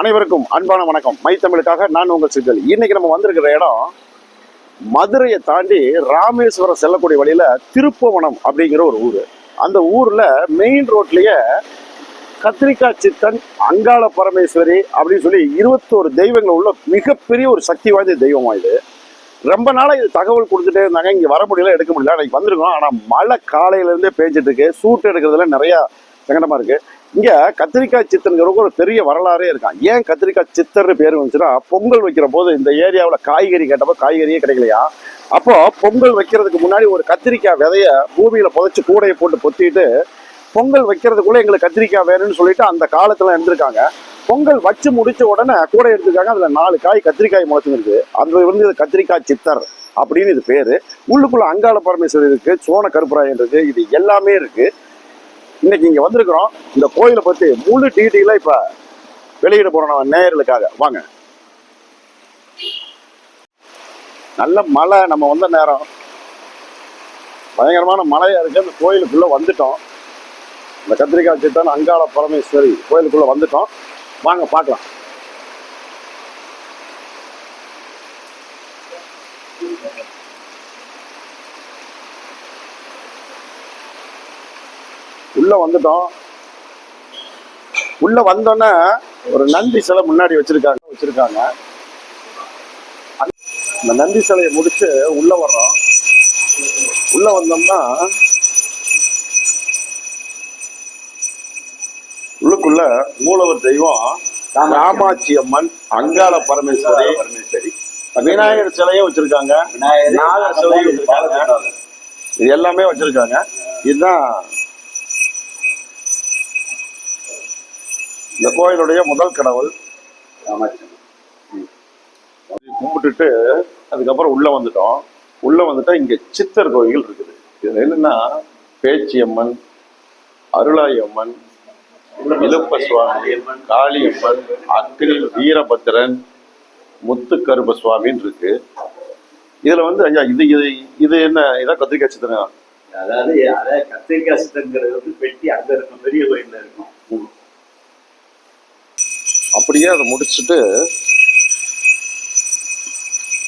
அனைவருக்கும் அன்பான வணக்கம். மை தமிழுக்காக நான் உங்கள் சிக்கல் இன்னைக்கு நம்ம வந்திருக்கிற இடம் மதுரையை தாண்டி ராமேஸ்வரம் செல்லக்கூடிய வழியில திருப்பவனம் அப்படிங்கிற ஒரு ஊர். அந்த ஊர்ல மெயின் ரோட்லயே கத்திரிக்காய் சித்தன் அங்காள பரமேஸ்வரி அப்படின்னு சொல்லி இருபத்தோரு தெய்வங்கள் உள்ள மிகப்பெரிய ஒரு சக்தி வாய்ந்த தெய்வமா இது. ரொம்ப நாளாக இது தகவல் கொடுத்துட்டே இருந்தாங்க. இங்கே வர முடியல எடுக்க முடியல. அன்னைக்கு வந்திருக்கோம். ஆனால் மழை காலையிலேருந்தே பேஞ்சிட்டு இருக்கு. சூட்டு எடுக்கிறதுல நிறையா சங்கடமாக இருக்குது இங்க கத்திரிக்காய் சித்தனுங்கிறவங்க ஒரு பெரிய வரலாறே இருக்கான் ஏன் கத்திரிக்காய் சித்தர்னு பேர் வந்துச்சுன்னா பொங்கல் வைக்கிற போது இந்த ஏரியாவில் காய்கறி கேட்டப்போ காய்கறியே கிடைக்கலையா? அப்போ பொங்கல் வைக்கிறதுக்கு முன்னாடி ஒரு கத்திரிக்காய் விதைய பூமியில புதைச்சு கூடையை போட்டு பொத்திட்டு பொங்கல் வைக்கிறதுக்குள்ள எங்களுக்கு கத்திரிக்காய் வேணும்னு சொல்லிட்டு அந்த காலத்துல இருந்திருக்காங்க. பொங்கல் வச்சு முடிச்ச உடனே கூடை எடுத்துருக்காங்க. அதுல நாலு காய் கத்திரிக்காய் முளைச்சிருக்கு அந்த வந்து இது கத்திரிக்காய் சித்தர் அப்படின்னு இது பேரு. உள்ளுக்குள்ள அங்காள பரமேஸ்வரி இருக்கு சோன கருப்பராயன் இருக்கு இது எல்லாமே இருக்கு. இன்னைக்கு இங்க வந்திருக்கிறோம். இந்த கோயிலை பத்தி முழு டீட்டெயில இப்ப வெளியிட போறோம் நம்ம நேயர்களுக்காக. வாங்க. நல்ல மழை நம்ம வந்த நேரம். பயங்கரமான மழையா இருக்கு. அந்த கோயிலுக்குள்ள வந்துட்டோம். இந்த கத்திரிக்காய் சித்தன் அங்காள பரமேஸ்வரி கோயிலுக்குள்ள வந்துட்டோம். வாங்க பார்க்கலாம். உள்ள வந்துட்டோம். உள்ள வந்தோன்னே ஒரு நந்தி சிலை முன்னாடி வச்சிருக்காங்க வச்சிருக்காங்க. அந்த நந்தி சிலையை முடிச்சு உள்ள வர்றோம். உள்ள வந்தோம்னா உள்ளுக்குள்ள மூலவர் தெய்வம் காமாட்சி அம்மன் அங்காள பரமேஸ்வரி பரமேஸ்வரி. விநாயகர் சிலையும் வச்சிருக்காங்க. நாகர் சிலையும் வச்சிருக்காங்க. இது எல்லாமே வச்சிருக்காங்க. இதுதான் இந்த கோயிலுடைய முதல் கடவுள் கும்பிட்டுட்டு அதுக்கப்புறம் உள்ள வந்துட்டோம். உள்ள வந்துட்டா இங்க சித்தர் கோயில் இருக்குது. இதுல என்னன்னா பேச்சியம்மன் அருளாயி அம்மன் இலுப்ப சுவாமி காளியம்மன் அக்னி வீரபத்திரன் முத்துக்கருப்ப சுவாமின்னு இருக்கு. இதுல வந்து ஐயா இது இது இது என்ன இதான் கத்திரிக்காய் சித்தனா? அதாவது அதாவது கத்திரிக்காய் சித்தங்கிறது வந்து பெட்டி அங்க இருக்கும் பெரிய கோயில்ல இருக்கும். அப்படியே அதை முடிச்சுட்டு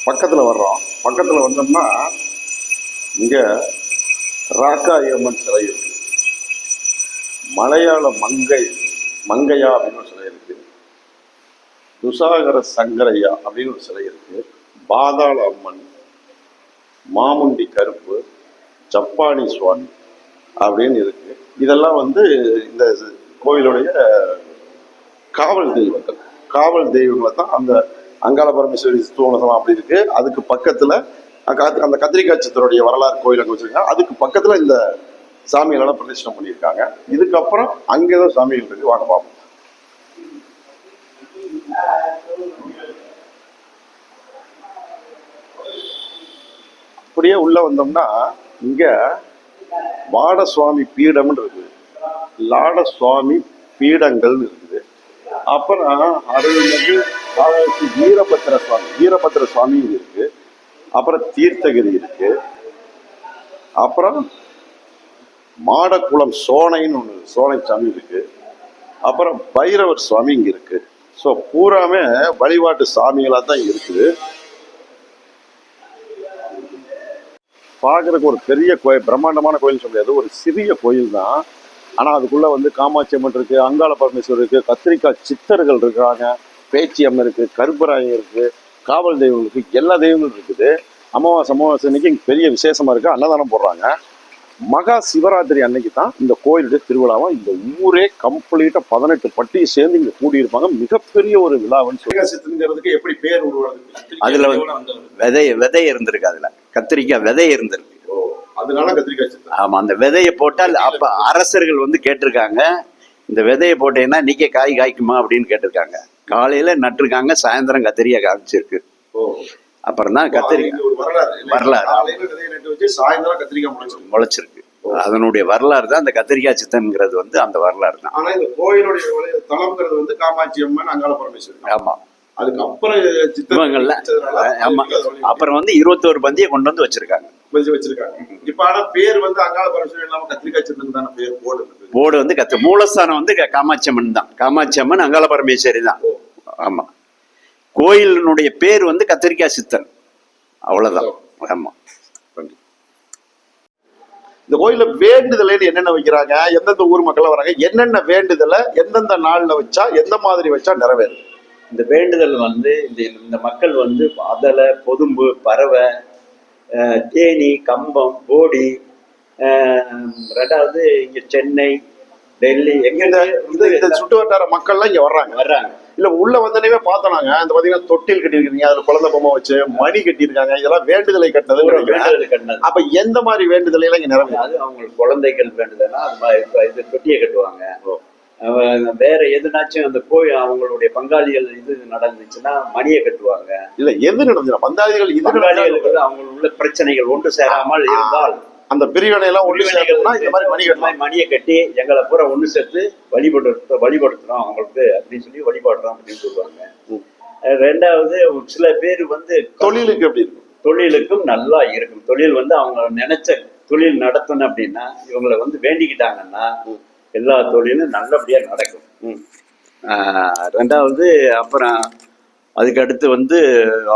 பக்கத்துல வர்றோம். பக்கத்துல வந்தோம்னா இங்க ராக்கா அம்மன் சிலை இருக்கு. மலையாள மங்கை மங்கையா அப்படின்னு ஒரு சிலை இருக்கு. துசாகர சங்கரையா அப்படின்னு ஒரு சிலை இருக்கு. பாதாள அம்மன் மாமுண்டி கருப்பு ஜப்பானி சுவாமி அப்படின்னு இருக்கு. இதெல்லாம் வந்து இந்த கோயிலுடைய காவல் தெய்வங்கள். காவல் தெய்வங்களை தான் அந்த அங்காள பரமேஸ்வரி தூணசம் அப்படி இருக்கு. அதுக்கு பக்கத்துல அந்த கத்திரிக்காய் சித்தருடைய வரலாறு கோயில் அங்கே வச்சிருக்காங்க. அதுக்கு பக்கத்துல இந்த சாமிகளெல்லாம் பிரதிஷ்டம் பண்ணியிருக்காங்க. இதுக்கப்புறம் அங்கேதான் சாமிகள் இருக்கு. வாங்க பார்ப்போம் அப்படியே உள்ள வந்தோம்னா இங்க வாட சுவாமி பீடம்னு இருக்குது. லாட சுவாமி பீடங்கள்னு இருக்குது. அப்புறம் அருள்மிகு காளஹஸ்தி வீரபத்திர சுவாமி வீரபத்திர சுவாமி இருக்கு. அப்புறம் தீர்த்தகிரி இருக்கு. அப்புறம் மாடக்குளம் சோனைன்னு ஒன்று சோனை சாமி இருக்கு. அப்புறம் பைரவர் சுவாமி இங்க இருக்கு. ஸோ பூராமே வழிபாட்டு சாமிகளாக தான் இருக்குது. பார்க்குறதுக்கு ஒரு பெரிய கோயில் பிரம்மாண்டமான கோயில்னு சொல்லியாது ஒரு சிறிய கோயில் தான் ஆனால் அதுக்குள்ள வந்து காமாட்சி அம்மன் இருக்கு அங்காள பரமேஸ்வரர் இருக்கு கத்திரிக்காய் சித்தர்கள் இருக்கிறாங்க பேச்சி அம்மன் இருக்கு கருப்பராயன் இருக்கு காவல் தெய்வம் இருக்கு எல்லா தெய்வங்களும் இருக்குது. அமாவாசை அமாவாசை அன்னைக்கு இங்க பெரிய விசேஷமா இருக்கு அன்னதானம் போடுறாங்க. மகா சிவராத்திரி அன்னைக்கு தான் இந்த கோயிலுடைய திருவிழாவை இந்த ஊரே கம்ப்ளீட்டா பதினெட்டு பட்டி சேர்ந்து இங்க கூடியிருப்பாங்க. மிகப்பெரிய ஒரு விழாவுன்னு சொல்லி. எப்படி பேர் அதுல விதை விதை இருந்திருக்கு அதுல. கத்திரிக்காய் விதை இருந்திருக்கு. அதனால கத்திரிக்காய் ஆமா அந்த விதையை போட்டால் அப்ப அரசர்கள் வந்து கேட்டிருக்காங்க இந்த விதையை போட்டீங்கன்னா நீக்க காய் காய்க்குமா அப்படின்னு கேட்டிருக்காங்க. காலையில நட்டிருக்காங்க சாயந்தரம் கத்திரிக்காய் காய்ச்சிருக்கு. அப்புறம் தான் கத்திரிக்காய். வரலாறு. சாயந்தரம் கத்திரிக்காய் முளைச்சிருக்கு. அதனுடைய வரலாறு தான் அந்த கத்திரிக்காய் சித்தன்கிறது வந்து அந்த வரலாறு தான். ஆனா இந்த கோயிலுடைய தலம்ங்கிறது வந்து காமாட்சி அம்மன் அங்காள பரமேஸ்வரி ஆமா. அதுக்கு அப்புறம் சித்தர் இவங்கள்ல வச்சதுனால ஆமா. அப்புறம் வந்து இருபத்தோரு பந்தியை கொண்டு வந்து வச்சிருக்காங்க. வச்சு வச்சிருக்காங்க. இப்ப ஆனா பேர் வந்து அங்காள பரமேஸ்வரி இல்லாம கத்திரிக்காய் சித்தன் தானே பேர் போடுது போர்டு வந்து கத்து. மூலஸ்தானம் வந்து காமாட்சி அம்மன் தான். காமாட்சி அம்மன் அங்காள பரமேஸ்வரி தான். ஆமா. கோயிலினுடைய பேர் வந்து கத்திரிக்காய் சித்தன். அவ்வளவுதான். ஆமா. இந்த கோயில்ல வேண்டுதலைன்னு என்னென்ன வைக்கிறாங்க? எந்தெந்த ஊர் மக்கள் வராங்க? என்னென்ன வேண்டுதலை எந்தெந்த நாள்ல வச்சா எந்த மாதிரி வச்சா நிறைவேறும்? இந்த வேண்டுதல் வந்து இந்த இந்த மக்கள் வந்து அதலை பொதும்பு பறவை தேனி கம்பம் போடி ரெண்டாவது இங்க சென்னை டெல்லி எங்க இந்த சுட்டு வட்டார மக்கள்லாம் இங்க வர்றாங்க. வர்றாங்க. இல்ல உள்ள வந்தனவே பார்த்தோனாங்க அந்த பாத்தீங்கன்னா தொட்டில் கட்டியிருக்கீங்க அதுல குழந்தை பொம்மை வச்சு மணி கட்டியிருக்காங்க. இதெல்லாம் வேண்டுதலை கட்டினது வேண்டுதல் கட்டினது. அப்ப எந்த மாதிரி வேண்டுதலை எல்லாம் இங்க அது அவங்களுக்கு குழந்தைகள் வேண்டுதல்னா அது மாதிரி இது தொட்டியை கட்டுவாங்க. வேற எதுனாச்சும் அந்த கோயில் அவங்களுடைய பங்காளிகள் இது நடந்துச்சுன்னா மணியை கட்டுவாங்க. இல்ல எது நடந்துச்சு பந்தாதிகள் இது பங்காளிகளுக்கு உள்ள பிரச்சனைகள் ஒன்று சேராமல் இருந்தால் அந்த பிரிவினை எல்லாம் ஒண்ணு சேர்க்கணும்னா இந்த மாதிரி மணி கட்டலாம் மணியை கட்டி எங்களை பூரா ஒண்ணு சேர்த்து வழிபடுத்த வழிபடுத்துறோம் அவங்களுக்கு அப்படின்னு சொல்லி வழிபாடுறோம் அப்படின்னு சொல்லுவாங்க. ரெண்டாவது சில பேர் வந்து தொழிலுக்கு எப்படி இருக்கும்? தொழிலுக்கும் நல்லா இருக்கும். தொழில் வந்து அவங்க நினைச்ச தொழில் நடத்தணும் அப்படின்னா இவங்களை வந்து வேண்டிக்கிட்டாங்கன்னா எல்லா தொழிலும் நல்லபடியா நடக்கும் ரெண்டாவது அப்புறம் அதுக்கு அடுத்து வந்து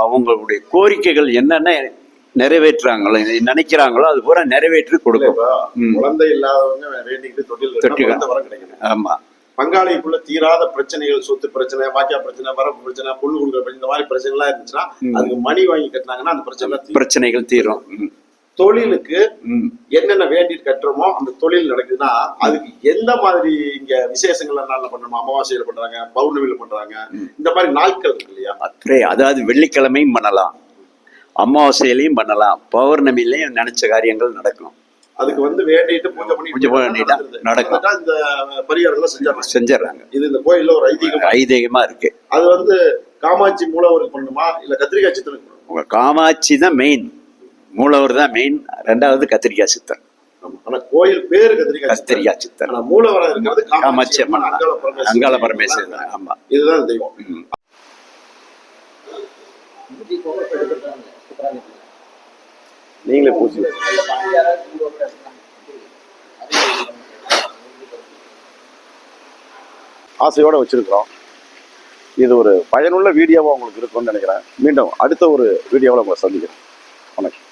அவங்களுடைய கோரிக்கைகள் என்னென்ன நிறைவேற்றுறாங்களோ நினைக்கிறாங்களோ அது பூரா நிறைவேற்றி கொடுக்கும். குழந்தை இல்லாதவங்க வேண்டிக்கிட்டு கிடைக்குது ஆமா பங்காளிக்குள்ள தீராத பிரச்சனைகள் சொத்து பிரச்சனை வாக்கியா பிரச்சனை வரப்பு பிரச்சனை பொண்ணு கொடுக்குற பிரச்சனை இந்த மாதிரி பிரச்சனை எல்லாம் இருந்துச்சுன்னா. அதுக்கு மணி வாங்கி கட்டினாங்கன்னா அந்த பிரச்சனை. பிரச்சனைகள் தீரும். தொழிலுக்கு. என்னென்ன வேண்டிட்டு கட்டுறோமோ அந்த தொழில் நடக்குதுன்னா அதுக்கு எந்த மாதிரி இங்க விசேஷங்கள் நாள்ல பண்றோமோ அமாவாசையில பண்றாங்க பௌர்ணமியில பண்றாங்க இந்த மாதிரி நாட்கள் இருக்கு இல்லையா? அത്രே அதாவது வெள்ளிக்கிழமையும் பண்ணலாம். அமாவாசையிலையும் பண்ணலாம். பௌர்ணமிலையும் நினைச்ச காரியங்கள் நடக்கும். அதுக்கு வந்து வேண்டிட்டு பூஜை பண்ணி பூஜை பண்ணிட்டா நடக்கும். இந்த பரிகாரங்களை செஞ்சாங்க. செஞ்சிடறாங்க. இது இந்த கோயில்ல ஒரு ஐதீகம் ஐதீகமா இருக்கு. அது வந்து காமாட்சி மூலவருக்கு பண்ணணுமா? இல்ல கத்திரிக்காய் சித்தனுக்கு பண்ணணுமா? காமாட்சி தான் மெயின் மூலவர் தான் மெயின் ரெண்டாவது கத்திரிக்காய் சித்தன் கோயில் பேரு கத்திரிக்காய் சித்தன். மூலவரம் இருக்கிறது காமாட்சி அம்மன் அங்காள பரமேஸ்வரி. அங்காள பரமேஸ்வரன். ஆமா. இதுதான் தெய்வம். நீங்களே பூஜை. ஆசையோட வச்சிருக்கிறோம். இது ஒரு பயனுள்ள வீடியோவா உங்களுக்கு இருக்கும்னு நினைக்கிறேன். மீண்டும் அடுத்த ஒரு வீடியோவில் உங்களை சந்திக்கிறேன். வணக்கம்.